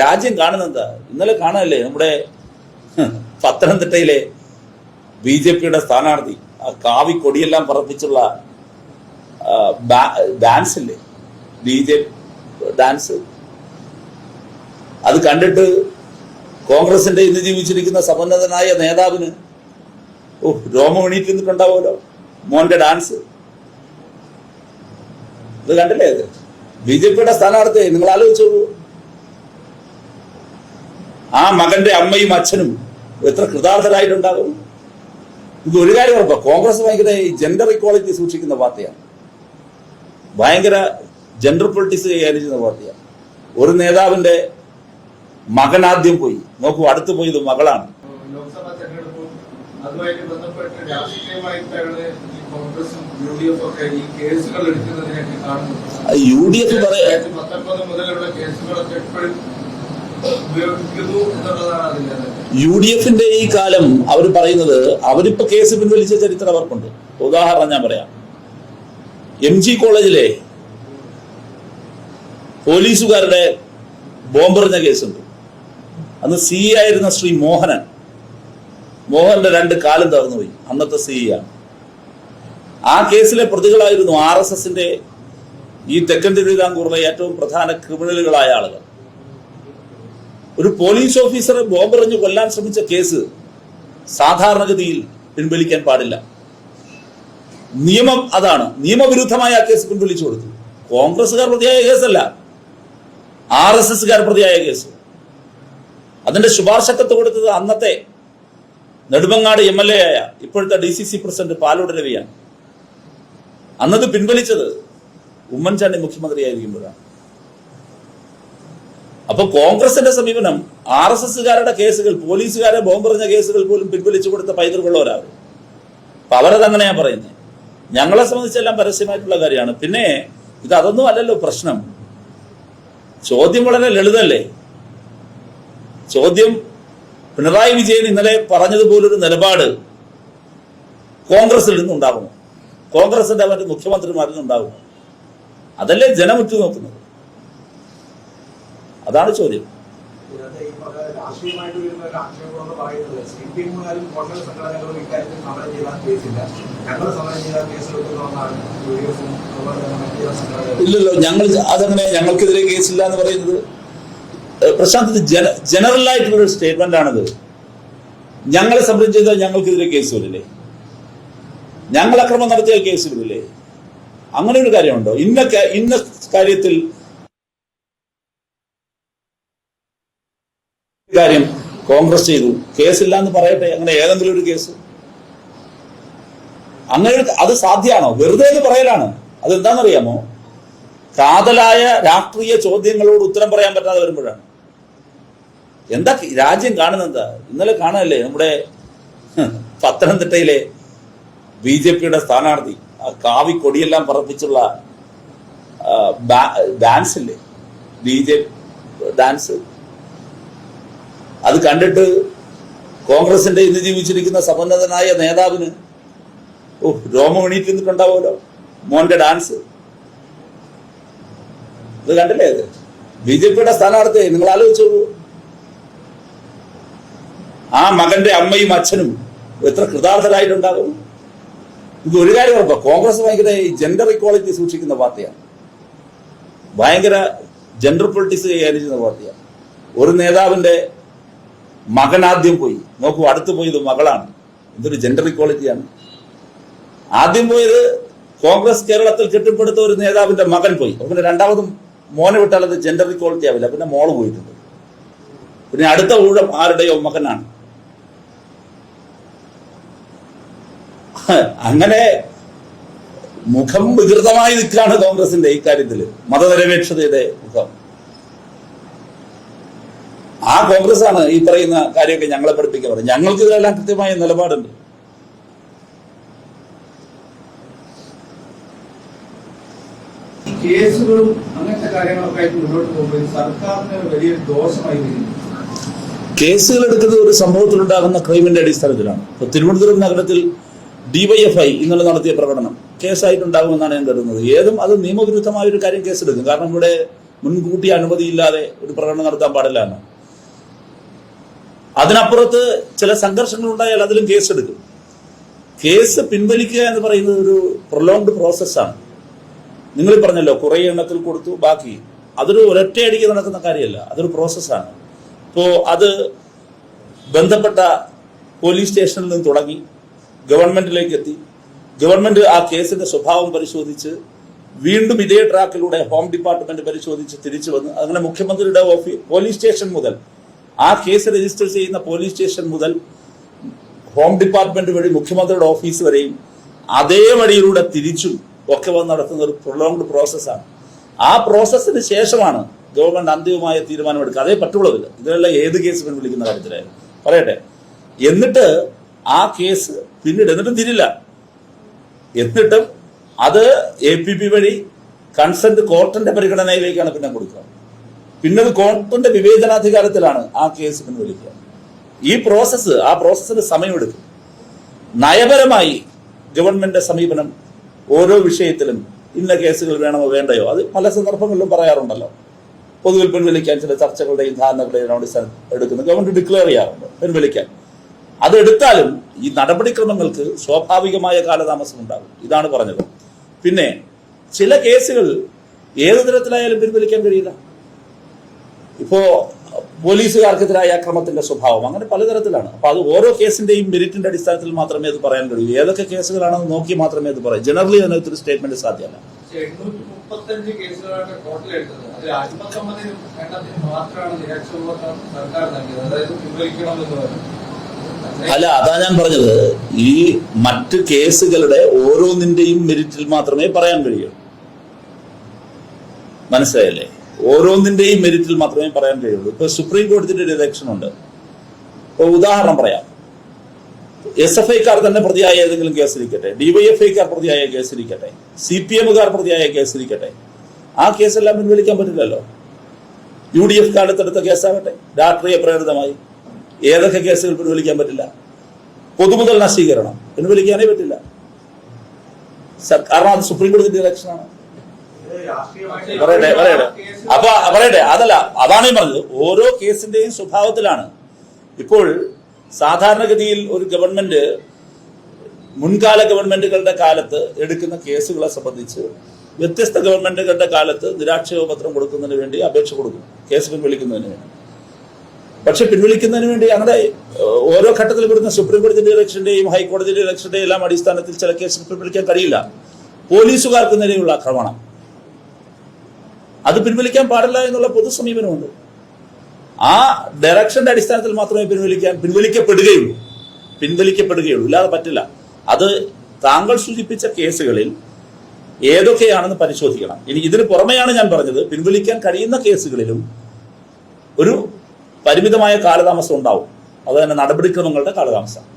രാജ്യം കാണുന്നത് ഇന്നലെ കാണാനല്ലേ നമ്മുടെ പത്തനംതിട്ടയിലെ ബി ജെ പിയുടെ സ്ഥാനാർത്ഥി ആ കാവി കൊടിയെല്ലാം പറപ്പിച്ചുള്ള ഡാൻസ് ഇല്ലേ ബി ജെ ഡാൻസ്. അത് കണ്ടിട്ട് കോൺഗ്രസിന്റെ ഇന്ന് ജീവിച്ചിരിക്കുന്ന സമന്നതനായ നേതാവിന് ഓ രോമം എണീറ്റ് നിന്നിട്ടുണ്ടാവുമല്ലോ മോന്റെ ഡാൻസ്. ഇത് കണ്ടില്ലേ? അത് ബി ജെ പിയുടെ സ്ഥാനാർത്ഥി നിങ്ങൾ ആലോചിച്ചോളൂ ആ മകന്റെ അമ്മയും അച്ഛനും എത്ര കൃതാർത്ഥരായിട്ടുണ്ടാകും? ഇത് ഒരു കാര്യം ഉറപ്പാണ് കോൺഗ്രസ് ഭയങ്കര ജെൻഡർ ഇക്വാളിറ്റി സൂക്ഷിക്കുന്ന പാർട്ടിയാണ്. ഭയങ്കര ജെൻഡർ പൊളിറ്റിക്സ് കൈകാര്യം ചെയ്യുന്ന പാർട്ടിയാണ്. ഒരു നേതാവിന്റെ മകൻ ആദ്യം പോയി. നോക്കൂ അടുത്ത് പോയത് മകളാണ്. ലോക്സഭാ തെരഞ്ഞെടുപ്പും അതുമായിട്ട് ബന്ധപ്പെട്ട് രാഷ്ട്രീയമായിട്ടാണ് ഈ കോൺഗ്രസും യു ഡി എഫ് ഒക്കെ ഈ കേസുകൾ എടുക്കുന്നതിനൊക്കെ കാണുന്നത് യു ഡി എഫ് പറയാ രണ്ടായിരത്തി മുതലുള്ള കേസുകളൊക്കെ എപ്പോഴും യു ഡി എഫിന്റെ ഈ കാലം അവർ പറയുന്നത് അവരിപ്പോ കേസ് പിൻവലിച്ച ചരിത്രം അവർക്കുണ്ട്. ഉദാഹരണം ഞാൻ പറയാം. എം ജി കോളേജിലെ പോലീസുകാരുടെ ബോംബെറിഞ്ഞ കേസുണ്ട്. അന്ന് സി ആയിരുന്ന ശ്രീ മോഹനൻ. മോഹന്റെ രണ്ട് കാലം തകർന്നുപോയി. അന്നത്തെ സി ആണ്. ആ കേസിലെ പ്രതികളായിരുന്നു ആർ എസ് എസിന്റെ ഈ തെക്കൻ തിരുവിതാംകൂറിലെ ഏറ്റവും പ്രധാന ക്രിമിനലുകളായ ആളുകൾ. ഒരു പോലീസ് ഓഫീസറെ ബോംബെറിഞ്ഞ് കൊല്ലാൻ ശ്രമിച്ച കേസ് സാധാരണഗതിയിൽ പിൻവലിക്കാൻ പാടില്ല. നിയമം അതാണ്. നിയമവിരുദ്ധമായ ആ കേസ് പിൻവലിച്ചു കൊടുത്തു. കോൺഗ്രസ്സുകാർ പ്രതിയായ കേസല്ല. ആർ എസ് എസ്കാർ പ്രതിയായ കേസ്. അതിന്റെ ശുപാർശക്കത്ത് കൊടുത്തത് അന്നത്തെ നെടുമങ്ങാട് എം എൽ എ ആയ ഇപ്പോഴത്തെ D C C president Palode രവിയാണ്. അന്നത് പിൻവലിച്ചത് ഉമ്മൻചാണ്ടി മുഖ്യമന്ത്രിയായിരിക്കുമ്പോഴാണ്. അപ്പൊ കോൺഗ്രസിന്റെ സമീപനം ആർ എസ് എസ്സുകാരുടെ കേസുകൾ പോലീസുകാരെ ബോംബെറിഞ്ഞ കേസുകൾ പോലും പിൻവലിച്ചു കൊടുത്ത പൈതൃകമുള്ളവരാണ്. അപ്പൊ അവരത് അങ്ങനെയാ പറയുന്നത് ഞങ്ങളെ സംബന്ധിച്ചെല്ലാം പരസ്യമായിട്ടുള്ള കാര്യമാണ്. പിന്നെ ഇത് അതൊന്നും അല്ലല്ലോ പ്രശ്നം. ചോദ്യം വളരെ ലളിതല്ലേ? ചോദ്യം പിണറായി വിജയൻ ഇന്നലെ പറഞ്ഞതുപോലൊരു നിലപാട് കോൺഗ്രസിൽ നിന്നുണ്ടാകുമോ കോൺഗ്രസിന്റെ മറ്റ് മുഖ്യമന്ത്രിമാരിൽ നിന്നുണ്ടാകുമോ അതല്ലേ ജനം ഉറ്റുനോക്കുന്നത് അതാണ് ചോദ്യം. ഇല്ലല്ലോ ഞങ്ങൾ അതങ്ങനെ ഞങ്ങൾക്കെതിരെ കേസില്ല എന്ന് പറയുന്നത്. പ്രശാന്ത് ജന ജനറൽ ആയിട്ടുള്ള ഒരു സ്റ്റേറ്റ്മെന്റ് ആണിത്. ഞങ്ങളെ സംബന്ധിച്ച് ചെയ്താൽ ഞങ്ങൾക്കെതിരെ കേസ് വരില്ലേ? ഞങ്ങൾ അക്രമം നടത്തിയാൽ കേസ് വരില്ലേ? അങ്ങനെ ഒരു കാര്യമുണ്ടോ? ഇന്ന ഇന്ന കാര്യത്തിൽ കാര്യം കോൺഗ്രസ് ചെയ്തു. കേസില്ല എന്ന് പറയട്ടെ അങ്ങനെ ഏതെങ്കിലും ഒരു കേസ്. അങ്ങനെ അത് സാധ്യമാണോ? വെറുതെ എന്ന് പറയലാണ്. അതെന്താണെന്നറിയാമോ? കാതലായ രാഷ്ട്രീയ ചോദ്യങ്ങളോട് ഉത്തരം പറയാൻ പറ്റാതെ വരുമ്പോഴാണ്. എന്താ രാജ്യം കാണുന്നത് എന്താ? ഇന്നലെ കാണാനല്ലേ നമ്മുടെ പത്തനംതിട്ടയിലെ ബി ജെ പിയുടെ സ്ഥാനാർത്ഥി? ആ കാവി കൊടിയെല്ലാം പറപ്പിച്ചുള്ള ഡാൻസ് ഇല്ലേ ബി ജെ ഡാൻസ്. അത് കണ്ടിട്ട് കോൺഗ്രസിന്റെ ഇന്ന് ജീവിച്ചിരിക്കുന്ന സമുന്നതനായ നേതാവിന് ഓ രോമം എണീറ്റിരുന്നിട്ടുണ്ടാവുമല്ലോ മോന്റെ ഡാൻസ്. ഇത് കണ്ടില്ലേ അത് ബി ജെ പിയുടെ സ്ഥാനാർത്ഥി നിങ്ങൾ ആലോചിച്ചോളൂ ആ മകന്റെ അമ്മയും അച്ഛനും എത്ര കൃതാർത്ഥരായിട്ടുണ്ടാകും? ഇത് ഒരു കാര്യം ഉറപ്പാ കോൺഗ്രസ് ഭയങ്കര ജെൻഡർ ഇക്വാളിറ്റി സൂക്ഷിക്കുന്ന പാർട്ടിയാണ്. ഭയങ്കര ജെൻഡർ പൊളിറ്റിക്സ് കൈകാര്യം ചെയ്യുന്ന പാർട്ടിയാണ്. ഒരു നേതാവിന്റെ മകൻ ആദ്യം പോയി. നോക്കൂ അടുത്ത് പോയത് മകളാണ്. ഇതൊരു ജെൻഡർ ഇക്വാളിറ്റിയാണ് ആദ്യം പോയത് കോൺഗ്രസ് കേരളത്തിൽ കെട്ടിപ്പടുത്ത ഒരു നേതാവിന്റെ മകൻ പോയി. പിന്നെ രണ്ടാമതും മോനെ വിട്ടാൽ അത് ജെൻഡർ ഇക്വാളിറ്റി ആവില്ല. പിന്നെ മോൾ പോയിട്ടുണ്ട്. പിന്നെ അടുത്ത ഊഴം ആരുടെയോ മകനാണ്. അങ്ങനെ മുഖം വികൃതമായി നിൽക്കുകയാണ് കോൺഗ്രസിന്റെ ഇക്കാര്യത്തിൽ മതനിരപേക്ഷതയുടെ മുഖം. ആ കോൺഗ്രസ് ആണ് ഈ പറയുന്ന കാര്യമൊക്കെ ഞങ്ങളെ പഠിപ്പിക്കാൻ പറയുന്നത് ഞങ്ങൾക്ക് ഇതിലെല്ലാം കൃത്യമായ നിലപാടുണ്ട്. ഈ കേസുകളും അങ്ങനത്തെ കാര്യങ്ങളൊക്കെ ആയിട്ട് മുന്നോട്ട് പോകുമ്പോൾ സർക്കാരിന് വലിയ ദോഷമായി കേസുകൾ എടുക്കുന്നത് ഒരു സംഭവത്തിലുണ്ടാകുന്ന ക്രൈമിന്റെ അടിസ്ഥാനത്തിലാണ്. ഇപ്പൊ തിരുവനന്തപുരം നഗരത്തിൽ ഡിവൈഎഫ്ഐ ഇന്നലെ നടത്തിയ പ്രകടനം കേസായിട്ടുണ്ടാകുമെന്നാണ് ഞാൻ കരുതുന്നത്. ഏതും അത് നിയമവിരുദ്ധമായ ഒരു കാര്യം കേസെടുക്കും. കാരണം ഇവിടെ മുൻകൂട്ടി അനുമതിയില്ലാതെ ഒരു പ്രകടനം നടത്താൻ പാടില്ല എന്ന്. അതിനപ്പുറത്ത് ചില സംഘർഷങ്ങൾ ഉണ്ടായാൽ അതിലും കേസ് എടുക്കും കേസ് പിൻവലിക്കുക എന്ന് പറയുന്നത് ഒരു പ്രൊലോങ്ഡ് പ്രോസസ്സാണ് നിങ്ങൾ പറഞ്ഞല്ലോ കുറേ എണ്ണത്തിൽ കൊടുത്തു ബാക്കി. അതൊരു ഒരൊറ്റയടിക്ക് നടക്കുന്ന കാര്യമല്ല അതൊരു പ്രോസസ്സാണ് ഇപ്പോൾ അത് ബന്ധപ്പെട്ട പോലീസ് സ്റ്റേഷനിൽ നിന്ന് തുടങ്ങി ഗവൺമെന്റിലേക്ക് എത്തി. ഗവൺമെന്റ് ആ കേസിന്റെ സ്വഭാവം പരിശോധിച്ച് വീണ്ടും ഇതേ ട്രാക്കിലൂടെ ഹോം ഡിപ്പാർട്ട്മെന്റ് പരിശോധിച്ച് തിരിച്ചു വന്ന് അങ്ങനെ മുഖ്യമന്ത്രിയുടെ ഓഫീസ് പോലീസ് സ്റ്റേഷൻ മുതൽ ആ കേസ് രജിസ്റ്റർ ചെയ്യുന്ന പോലീസ് സ്റ്റേഷൻ മുതൽ ഹോം ഡിപ്പാർട്ട്മെന്റ് വഴി മുഖ്യമന്ത്രിയുടെ ഓഫീസ് വരെയും അതേ വഴിയിലൂടെ തിരിച്ചും ഒക്കെ വന്ന് നടത്തുന്ന ഒരു പ്രൊലോങ്ഡ് പ്രോസസ്സാണ് ആ പ്രോസസ്സിന് ശേഷമാണ് ഗവൺമെന്റ് അന്തിമമായ തീരുമാനമെടുക്കുക. അതേ പറ്റുള്ളതില്ല ഇതിലുള്ള ഏത് കേസ് പിൻവലിക്കുന്ന കാര്യത്തിലായാലും. പറയട്ടെ. എന്നിട്ട് ആ കേസ് പിന്നീട് എന്നിട്ടും തിരില്ല എന്നിട്ടും അത് എ പി പി വഴി കൺസെന്റ് കോർട്ടിന്റെ പരിഗണനയിലേക്കാണ് പിന്നെ കൊടുക്കുക. പിന്നെ അത് കോർട്ടിന്റെ വിവേചനാധികാരത്തിലാണ് ആ കേസ് പിൻവലിക്കുക ഈ പ്രോസസ്സ് ആ പ്രോസസ്സിന് സമയമെടുക്കും. നയപരമായി ഗവൺമെന്റ് സമീപനം ഓരോ വിഷയത്തിലും ഇന്ന കേസുകൾ വേണമോ വേണ്ടയോ അത് പല സന്ദർഭങ്ങളിലും പറയാറുണ്ടല്ലോ. പൊതുവിൽ പിൻവലിക്കാൻ ചില ചർച്ചകളുടെയും ധാരണകളുടെയും അടിസ്ഥാനം എടുക്കുന്നു ഗവൺമെന്റ് ഡിക്ലെയർ ചെയ്യാറുണ്ട് പിൻവലിക്കാൻ അതെടുത്താലും ഈ നടപടിക്രമങ്ങൾക്ക് സ്വാഭാവികമായ കാലതാമസം ഉണ്ടാകും. ഇതാണ് പറഞ്ഞത്. പിന്നെ ചില കേസുകൾ ഏത് തരത്തിലായാലും പിൻവലിക്കാൻ കഴിയില്ല. ഇപ്പോ പോലീസുകാർക്കെതിരായ അക്രമത്തിന്റെ സ്വഭാവം അങ്ങനെ പലതരത്തിലാണ്. അപ്പൊ അത് ഓരോ കേസിന്റെയും മെരിറ്റിന്റെ അടിസ്ഥാനത്തിൽ മാത്രമേ അത് പറയാൻ കഴിയൂ. ഏതൊക്കെ കേസുകളാണെന്ന് നോക്കി മാത്രമേ അത് പറയൂ ജനറലി അതിനകത്ത് ഒരു സ്റ്റേറ്റ്മെന്റ് സാധ്യമല്ല അല്ല അതാ ഞാൻ പറഞ്ഞത്. ഈ മറ്റ് കേസുകളുടെ ഓരോന്നിന്റെയും മെരിറ്റിൽ മാത്രമേ പറയാൻ കഴിയൂ. മനസ്സിലായല്ലേ? ഓരോന്നിന്റെയും മെരിറ്റിൽ മാത്രമേ പറയാൻ കഴിയുള്ളൂ. ഇപ്പൊ സുപ്രീം കോടതിയുടെ ഒരു ഇലക്ഷൻ ഉണ്ട്. ഇപ്പൊ ഉദാഹരണം പറയാം. എസ് എഫ് ഐക്കാർ തന്നെ പ്രതിയായ ഏതെങ്കിലും കേസിരിക്കട്ടെ ഡിവൈഎഫ്ഐക്കാർ പ്രതിയായ കേസിരിക്കട്ടെ സി പി എമ്മുകാർ പ്രതിയായ കേസിരിക്കട്ടെ ആ കേസെല്ലാം പിൻവലിക്കാൻ പറ്റില്ലല്ലോ. യു ഡി എഫ് കാലത്തെടുത്ത കേസാകട്ടെ. രാഷ്ട്രീയ പ്രേരിതമായി. ഏതൊക്കെ കേസുകൾ പിൻവലിക്കാൻ പറ്റില്ല? പൊതുമുതൽ നശീകരണം പിൻവലിക്കാനേ പറ്റില്ല. കാരണം അത് സുപ്രീം കോടതിയുടെ ഇലക്ഷനാണ് പറയട്ടെ പറയട്ടെ. അപ്പൊ പറയട്ടെ അതല്ല അതാണ് ഞാൻ പറഞ്ഞത്. ഓരോ കേസിന്റെയും സ്വഭാവത്തിലാണ്. ഇപ്പോൾ സാധാരണഗതിയിൽ ഒരു ഗവൺമെന്റ് മുൻകാല ഗവൺമെന്റുകളുടെ കാലത്ത് എടുക്കുന്ന കേസുകളെ സംബന്ധിച്ച് വ്യത്യസ്ത ഗവൺമെന്റുകളുടെ കാലത്ത് നിരാക്ഷേപത്രം കൊടുക്കുന്നതിന് വേണ്ടി അപേക്ഷ കൊടുക്കും. കേസ് പിൻവലിക്കുന്നതിന് വേണ്ടി. പക്ഷെ പിൻവലിക്കുന്നതിന് വേണ്ടി അങ്ങനെ ഓരോ ഘട്ടത്തിൽ വരുന്ന സുപ്രീം കോടതിയുടെ ഇലക്ഷന്റെയും ഹൈക്കോടതിയുടെ ഇലക്ഷന്റെയും എല്ലാം അടിസ്ഥാനത്തിൽ ചില കേസുകൾ പിൻവലിക്കാൻ കഴിയില്ല. പോലീസുകാർക്ക് നേരെയുള്ള ആക്രമണം. അത് പിൻവലിക്കാൻ പാടില്ല എന്നുള്ള പൊതു സമീപനമുണ്ട്. ആ ഡയറക്ഷന്റെ അടിസ്ഥാനത്തിൽ മാത്രമേ പിൻവലിക്കാൻ പിൻവലിക്കപ്പെടുകയുള്ളൂ. പിൻവലിക്കപ്പെടുകയുള്ളൂ. ഇല്ലാതെ പറ്റില്ല. അത് താങ്കൾ സൂചിപ്പിച്ച കേസുകളിൽ ഏതൊക്കെയാണെന്ന് പരിശോധിക്കണം. ഇനി ഇതിന് പുറമെയാണ് ഞാൻ പറഞ്ഞത് പിൻവലിക്കാൻ കഴിയുന്ന കേസുകളിലും ഒരു പരിമിതമായ കാലതാമസം ഉണ്ടാവും. അത് തന്നെ നടപടിക്രമങ്ങളുടെ കാലതാമസം.